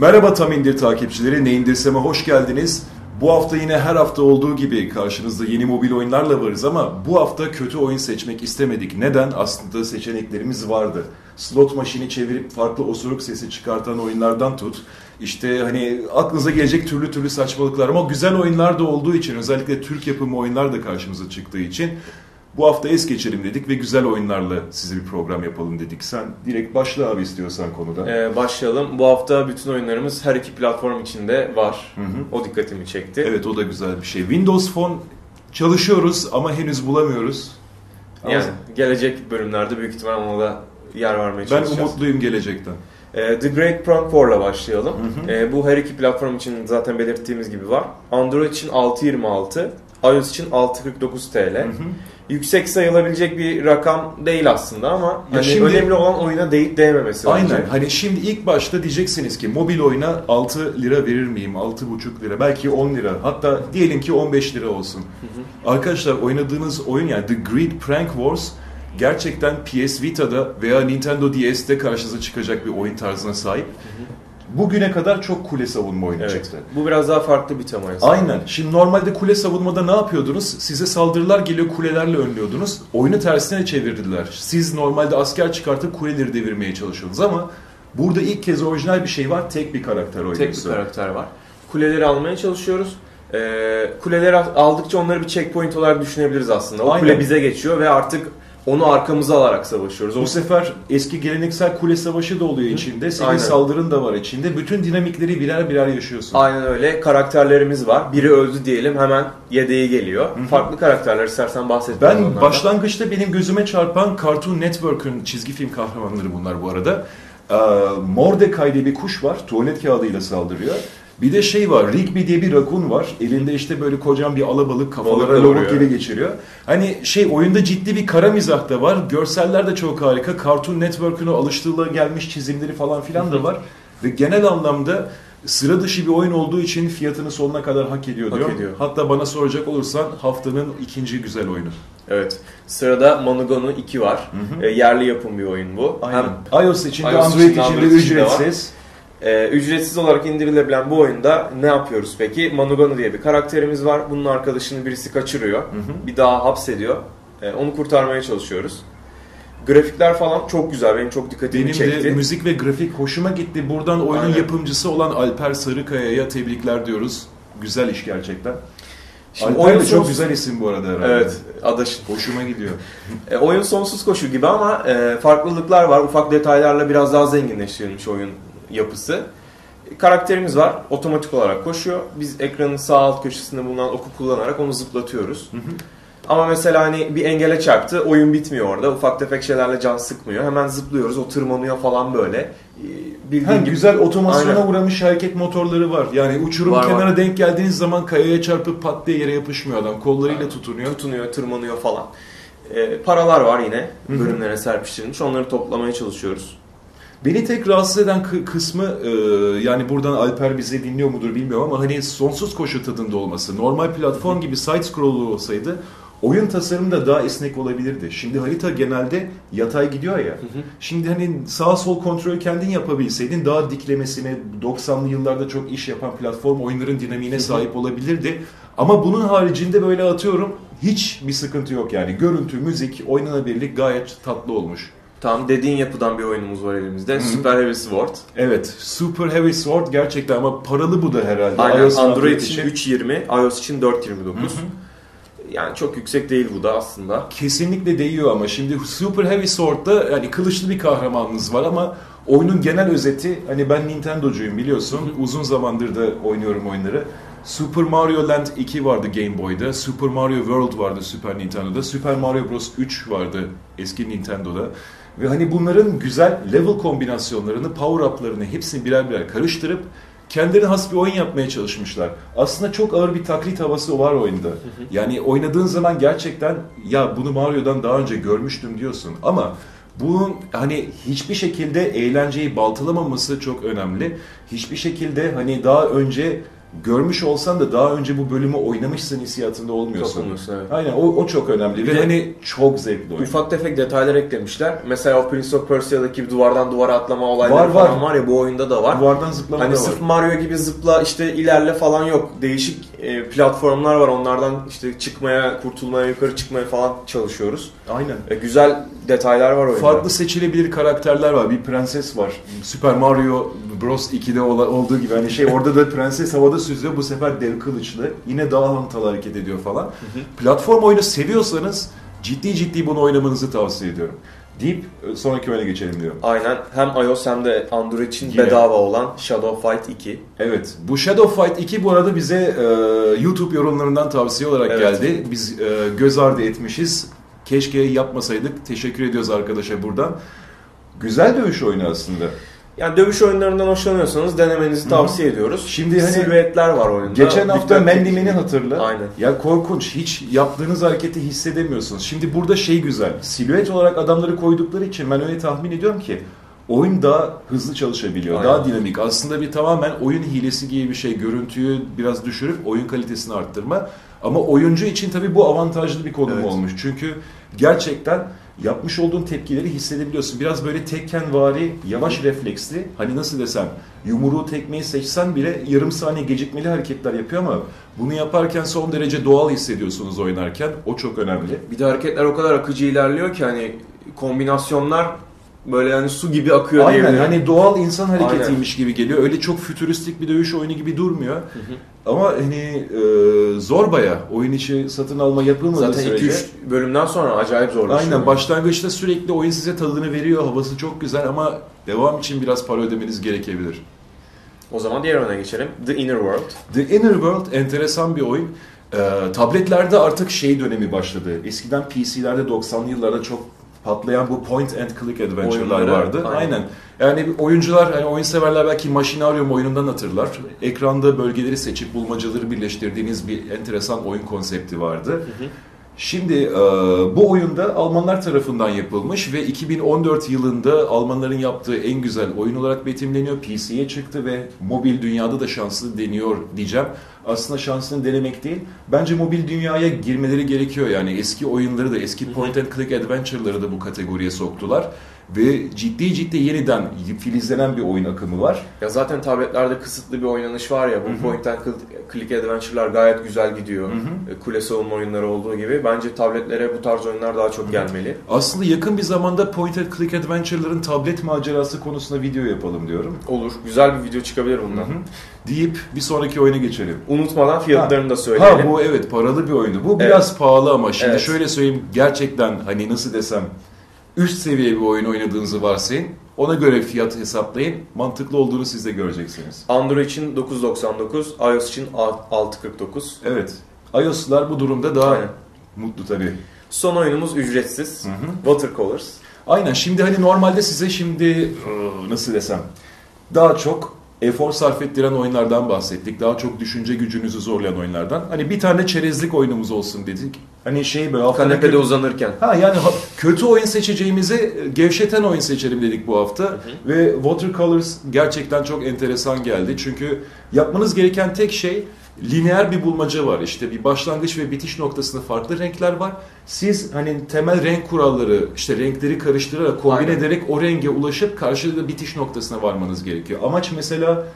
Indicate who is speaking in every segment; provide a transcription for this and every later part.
Speaker 1: Merhaba Tam İndir takipçileri, Ne İndirseme hoş geldiniz. Bu hafta yine her hafta olduğu gibi karşınızda yeni mobil oyunlarla varız ama bu hafta kötü oyun seçmek istemedik. Neden? Aslında seçeneklerimiz vardı. Slot maşini çevirip farklı osuruk sesi çıkartan oyunlardan tut. İşte hani aklınıza gelecek türlü türlü saçmalıklar ama güzel oyunlar da olduğu için özellikle Türk yapımı oyunlar da karşımıza çıktığı için bu hafta es geçelim dedik ve güzel oyunlarla size bir program yapalım dedik. Sen direkt başla abi istiyorsan konuda.
Speaker 2: Ee, başlayalım. Bu hafta bütün oyunlarımız her iki platform içinde var.
Speaker 1: Hı hı.
Speaker 2: O dikkatimi çekti.
Speaker 1: Evet o da güzel bir şey. Windows Phone çalışıyoruz ama henüz bulamıyoruz. Ama
Speaker 2: Yani gelecek bölümlerde büyük ihtimal ona da yer vermeye
Speaker 1: ben
Speaker 2: çalışacağız.
Speaker 1: umutluyum gelecekten.
Speaker 2: Ee, The Great Prank War'la başlayalım.
Speaker 1: Hı hı.
Speaker 2: Ee, bu her iki platform için zaten belirttiğimiz gibi var. Android için 6.26, iOS için 6.49 TL.
Speaker 1: Hı hı.
Speaker 2: Yüksek sayılabilecek bir rakam değil aslında ama yani
Speaker 1: şimdi-
Speaker 2: önemli olan oyuna değip değmemesi bence.
Speaker 1: Aynen. Hani şimdi ilk başta diyeceksiniz ki mobil oyuna 6 lira verir miyim? 6,5 lira. Belki 10 lira. Hatta diyelim ki 15 lira olsun. Arkadaşlar oynadığınız oyun yani The Great Prank Wars gerçekten PS Vita'da veya Nintendo DS'te karşınıza çıkacak bir oyun tarzına sahip. Bugüne kadar çok kule savunma oyunu
Speaker 2: Evet. Bu biraz daha farklı bir temaydı.
Speaker 1: Aynen. Şimdi normalde kule savunmada ne yapıyordunuz? Size saldırılar geliyor kulelerle önlüyordunuz. Oyunu tersine çevirdiler. Siz normalde asker çıkartıp kuleleri devirmeye çalışıyordunuz ama burada ilk kez orijinal bir şey var. Tek bir karakter
Speaker 2: Tek bir karakter var. Kuleleri almaya çalışıyoruz. Ee, kuleleri aldıkça onları bir checkpoint olarak düşünebiliriz aslında. O
Speaker 1: Aynen.
Speaker 2: kule bize geçiyor ve artık onu arkamıza alarak savaşıyoruz. O
Speaker 1: Bu sefer eski geleneksel kule savaşı da oluyor içinde. Senin
Speaker 2: Aynen.
Speaker 1: saldırın da var içinde. Bütün dinamikleri birer birer yaşıyorsun.
Speaker 2: Aynen öyle. Karakterlerimiz var. Biri öldü diyelim hemen yedeği geliyor. Farklı karakterler istersen bahset.
Speaker 1: Ben
Speaker 2: onlardan.
Speaker 1: başlangıçta benim gözüme çarpan Cartoon Network'ün çizgi film kahramanları bunlar bu arada. Ee, Mordecai diye bir kuş var. Tuvalet kağıdıyla saldırıyor. Bir de şey var, Rigby diye bir rakun var. Elinde işte böyle kocaman bir alabalık kafalara
Speaker 2: vuruyor.
Speaker 1: gibi geçiriyor. Hani şey oyunda ciddi bir kara mizah da var. Görseller de çok harika. Cartoon Network'ün alıştığına gelmiş çizimleri falan filan da var. Ve genel anlamda sıra dışı bir oyun olduğu için fiyatını sonuna kadar hak ediyor
Speaker 2: Hak
Speaker 1: diyorum.
Speaker 2: ediyor.
Speaker 1: Hatta bana soracak olursan haftanın ikinci güzel oyunu.
Speaker 2: Evet. Sırada Manugano 2 var.
Speaker 1: Hı hı.
Speaker 2: Ee, yerli yapım bir oyun bu.
Speaker 1: Aynen.
Speaker 2: Hem
Speaker 1: iOS için de Android
Speaker 2: için de
Speaker 1: ücretsiz.
Speaker 2: Ee, ücretsiz olarak indirilebilen bu oyunda ne yapıyoruz peki? Manugano diye bir karakterimiz var. Bunun arkadaşını birisi kaçırıyor.
Speaker 1: hı.
Speaker 2: Bir daha hapsediyor. Ee, onu kurtarmaya çalışıyoruz. Grafikler falan çok güzel. Benim çok dikkatimi
Speaker 1: Benim
Speaker 2: çekti.
Speaker 1: de müzik ve grafik hoşuma gitti. Buradan oyunun
Speaker 2: Aynen.
Speaker 1: yapımcısı olan Alper Sarıkaya'ya tebrikler diyoruz. Güzel iş gerçekten.
Speaker 2: Şimdi
Speaker 1: Alper
Speaker 2: oyun
Speaker 1: de çok güzel isim bu arada herhalde.
Speaker 2: Evet, adaşın.
Speaker 1: Hoşuma gidiyor.
Speaker 2: E, oyun sonsuz koşu gibi ama e, farklılıklar var. Ufak detaylarla biraz daha zenginleştirilmiş oyun yapısı. Karakterimiz var. Otomatik olarak koşuyor. Biz ekranın sağ alt köşesinde bulunan oku kullanarak onu zıplatıyoruz.
Speaker 1: Hı hı.
Speaker 2: Ama mesela hani bir engele çarptı. Oyun bitmiyor orada. Ufak tefek şeylerle can sıkmıyor. Hemen zıplıyoruz. O tırmanıyor falan böyle. E, Bildiğin
Speaker 1: Hem
Speaker 2: gibi.
Speaker 1: güzel otomasyona
Speaker 2: Aynen.
Speaker 1: uğramış hareket motorları var. Yani uçurum
Speaker 2: Var, var.
Speaker 1: kenara denk geldiğiniz zaman kayaya çarpıp pat diye yere yapışmıyor adam. Kollarıyla tutunuyor.
Speaker 2: tutunuyor, tırmanıyor falan. E, paralar var yine bölümlere serpiştirilmiş. Onları toplamaya çalışıyoruz.
Speaker 1: Beni tek rahatsız eden kı- kısmı e, yani buradan Alper bize dinliyor mudur bilmiyorum ama hani sonsuz koşu tadında olması. Normal platform gibi side scroll'lu olsaydı oyun tasarımı da daha esnek olabilirdi. Şimdi harita genelde yatay gidiyor ya. Şimdi hani sağ sol kontrolü kendin yapabilseydin daha diklemesine 90'lı yıllarda çok iş yapan platform oyunların dinamiğine sahip olabilirdi. Ama bunun haricinde böyle atıyorum hiç bir sıkıntı yok yani. Görüntü, müzik, oynanabilirlik gayet tatlı olmuş.
Speaker 2: Tamam dediğin yapıdan bir oyunumuz var elimizde.
Speaker 1: hı.
Speaker 2: Super Heavy Sword.
Speaker 1: Evet, Super Heavy Sword gerçekten ama paralı bu da herhalde.
Speaker 2: Aynen
Speaker 1: iOS
Speaker 2: Android için 3.20, iOS için 4.29.
Speaker 1: Hı hı.
Speaker 2: Yani çok yüksek değil bu da aslında.
Speaker 1: Kesinlikle değiyor ama şimdi Super Heavy Sword'da hani kılıçlı bir kahramanınız var ama oyunun genel özeti hani ben Nintendo'cuyum biliyorsun. Uzun zamandır da oynuyorum oyunları. Super Mario Land 2 vardı Game Boy'da, Super Mario World vardı Super Nintendo'da, Super Mario Bros 3 vardı eski Nintendo'da. Ve hani bunların güzel level kombinasyonlarını, power up'larını hepsini birer birer karıştırıp kendilerine has bir oyun yapmaya çalışmışlar. Aslında çok ağır bir taklit havası var oyunda. Yani oynadığın zaman gerçekten ya bunu Mario'dan daha önce görmüştüm diyorsun ama bunun hani hiçbir şekilde eğlenceyi baltalamaması çok önemli. Hiçbir şekilde hani daha önce görmüş olsan da daha önce bu bölümü oynamışsın hissiyatında olmuyorsun.
Speaker 2: Kapılmıyorsun, evet.
Speaker 1: Aynen o, o çok önemli ve
Speaker 2: de-
Speaker 1: hani çok zevkli oyun.
Speaker 2: Ufak tefek detaylar eklemişler. Mesela o Prince of Persia'daki bir duvardan duvara atlama olayları
Speaker 1: Var, var.
Speaker 2: falan var ya bu oyunda da var.
Speaker 1: Duvardan zıplama
Speaker 2: Hani
Speaker 1: da var.
Speaker 2: sırf Mario gibi zıpla işte ilerle falan yok. Değişik e, platformlar var. Onlardan işte çıkmaya, kurtulmaya, yukarı çıkmaya falan çalışıyoruz.
Speaker 1: Aynen.
Speaker 2: E, güzel detaylar var oyunda.
Speaker 1: Farklı seçilebilir karakterler var. Bir prenses var. Super Mario Bros 2'de ola- olduğu gibi hani şey orada da prenses havada süzüyor. Bu sefer dev kılıçlı. Yine daha hantal hareket ediyor falan. Platform oyunu seviyorsanız ciddi ciddi bunu oynamanızı tavsiye ediyorum. Deyip e, sonraki oyuna geçelim diyorum.
Speaker 2: Aynen. Hem iOS hem de Android için
Speaker 1: Yine.
Speaker 2: bedava olan Shadow Fight 2.
Speaker 1: Evet. Bu Shadow Fight 2 bu arada bize e, YouTube yorumlarından tavsiye olarak
Speaker 2: Evet.
Speaker 1: geldi. Biz e, göz ardı etmişiz. Keşke yapmasaydık. Teşekkür ediyoruz arkadaşa buradan. Güzel dövüş oyunu aslında.
Speaker 2: Yani dövüş oyunlarından hoşlanıyorsanız denemenizi tavsiye ediyoruz.
Speaker 1: Şimdi hani-
Speaker 2: silüetler var oyunda.
Speaker 1: Geçen hafta. Man'i hatırla.
Speaker 2: Aynen.
Speaker 1: Ya korkunç. Hiç yaptığınız hareketi hissedemiyorsunuz. Şimdi burada şey güzel. Silüet olarak adamları koydukları için ben öyle tahmin ediyorum ki oyun daha hızlı çalışabiliyor.
Speaker 2: Aynen.
Speaker 1: Daha dinamik. Aslında bir tamamen oyun hilesi gibi bir şey. Görüntüyü biraz düşürüp oyun kalitesini arttırma. Ama oyuncu için tabii bu avantajlı bir konum
Speaker 2: Evet.
Speaker 1: olmuş. Çünkü gerçekten yapmış olduğun tepkileri hissedebiliyorsun. Biraz böyle tekkenvari, yavaş refleksli. Hani nasıl desem, yumruğu tekmeyi seçsen bile yarım saniye gecikmeli hareketler yapıyor ama bunu yaparken son derece doğal hissediyorsunuz oynarken. O çok önemli.
Speaker 2: Bir de hareketler o kadar akıcı ilerliyor ki hani kombinasyonlar böyle yani su gibi akıyor
Speaker 1: Aynen
Speaker 2: diyebilirim.
Speaker 1: hani doğal insan hareketiymiş gibi geliyor. Öyle çok fütüristik bir dövüş oyunu gibi durmuyor. Ama hani e, zor baya. Oyun içi satın alma yapılmadığı
Speaker 2: Zaten
Speaker 1: sürece.
Speaker 2: 2-3 bölümden sonra acayip zorlaşıyor.
Speaker 1: Aynen başlangıçta sürekli oyun size tadını veriyor. Havası çok güzel ama devam için biraz para ödemeniz gerekebilir.
Speaker 2: O zaman diğer oyuna geçelim. The Inner World.
Speaker 1: The Inner World enteresan bir oyun. Ee, tabletlerde artık şey dönemi başladı. Eskiden PC'lerde 90'lı yıllarda çok patlayan bu point and click adventure'lar
Speaker 2: Oyunları,
Speaker 1: vardı.
Speaker 2: aynen.
Speaker 1: Aynen. Yani oyuncular, hani oyun severler belki Machinarium oyunundan hatırlar. Ekranda bölgeleri seçip bulmacaları birleştirdiğiniz bir enteresan oyun konsepti vardı. Şimdi e, bu oyunda Almanlar tarafından yapılmış ve 2014 yılında Almanların yaptığı en güzel oyun olarak betimleniyor. PC'ye çıktı ve mobil dünyada da şanslı deniyor diyeceğim. Aslında şansını denemek değil. Bence mobil dünyaya girmeleri gerekiyor. Yani eski oyunları da, eski point and click adventure'ları da bu kategoriye soktular. Ve ciddi ciddi yeniden filizlenen bir oyun akımı var.
Speaker 2: Ya zaten tabletlerde kısıtlı bir oynanış var ya. Bu point and click adventure'lar gayet güzel gidiyor. E, Kule savunma oyunları olduğu gibi. Bence tabletlere bu tarz oyunlar daha çok gelmeli.
Speaker 1: Aslında yakın bir zamanda point and click adventure'ların tablet macerası konusunda video yapalım diyorum.
Speaker 2: Olur. Güzel bir video çıkabilir bundan.
Speaker 1: Hı hı. Deyip bir sonraki oyuna geçelim.
Speaker 2: Unutmadan fiyatlarını da söyleyelim.
Speaker 1: Ha bu evet paralı bir oyundu. Bu
Speaker 2: Evet.
Speaker 1: biraz pahalı ama şimdi
Speaker 2: Evet.
Speaker 1: şöyle söyleyeyim gerçekten hani nasıl desem üst seviye bir oyun oynadığınızı varsayın. Ona göre fiyat hesaplayın. Mantıklı olduğunu siz de göreceksiniz.
Speaker 2: Android için 9.99, iOS için 6.49.
Speaker 1: Evet. iOS'lar bu durumda daha
Speaker 2: Aynen.
Speaker 1: mutlu tabii.
Speaker 2: Son oyunumuz ücretsiz.
Speaker 1: Hı hı.
Speaker 2: Watercolors.
Speaker 1: Aynen şimdi hani normalde size şimdi ıı, nasıl desem daha çok efor sarf ettiren oyunlardan bahsettik. Daha çok düşünce gücünüzü zorlayan oyunlardan. Hani bir tane çerezlik oyunumuz olsun dedik. Hani şey böyle haftada
Speaker 2: Kanepede
Speaker 1: kötü-
Speaker 2: uzanırken.
Speaker 1: Ha yani ha- kötü oyun seçeceğimizi e, gevşeten oyun seçelim dedik bu hafta. Ve Watercolors gerçekten çok enteresan geldi. Çünkü yapmanız gereken tek şey lineer bir bulmaca var. İşte bir başlangıç ve bitiş noktasında farklı renkler var. Siz hani temel renk kuralları, işte renkleri karıştırarak, kombine
Speaker 2: Aynen.
Speaker 1: ederek o renge ulaşıp karşılıklı bitiş noktasına varmanız gerekiyor. Amaç mesela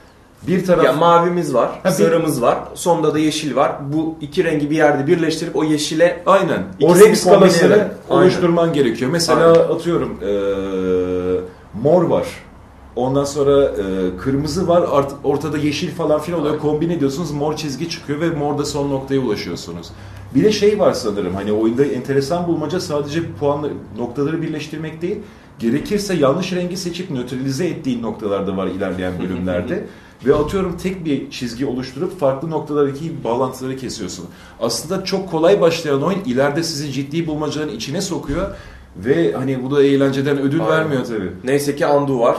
Speaker 1: bir taraf...
Speaker 2: Ya mavimiz var,
Speaker 1: Ha, bir-
Speaker 2: sarımız var, sonda da yeşil var. Bu iki rengi bir yerde birleştirip o yeşile
Speaker 1: Aynen. O renk skalasını
Speaker 2: ederek. Aynen.
Speaker 1: oluşturman gerekiyor. Mesela
Speaker 2: Aynen.
Speaker 1: atıyorum eee, mor var. Ondan sonra eee, kırmızı var. Art, ortada yeşil falan filan oluyor.
Speaker 2: Aynen.
Speaker 1: Kombine ediyorsunuz. Mor çizgi çıkıyor ve morda son noktaya ulaşıyorsunuz. Bir de şey var sanırım. Hani oyunda enteresan bulmaca sadece puanlı noktaları birleştirmek değil. Gerekirse yanlış rengi seçip nötralize ettiğin noktalarda var ilerleyen bölümlerde. Ve atıyorum tek bir çizgi oluşturup farklı noktalardaki bağlantıları kesiyorsun. Aslında çok kolay başlayan oyun ileride sizi ciddi bulmacaların içine sokuyor. Ve hani bu da eğlenceden ödül
Speaker 2: Aynen.
Speaker 1: vermiyor tabii.
Speaker 2: neyse ki undo var.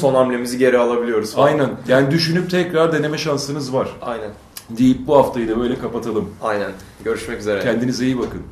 Speaker 2: Son hamlemizi geri alabiliyoruz falan.
Speaker 1: Aynen. Yani düşünüp tekrar deneme şansınız var.
Speaker 2: Aynen.
Speaker 1: Deyip bu haftayı da böyle kapatalım.
Speaker 2: Aynen. Görüşmek üzere.
Speaker 1: Kendinize iyi bakın.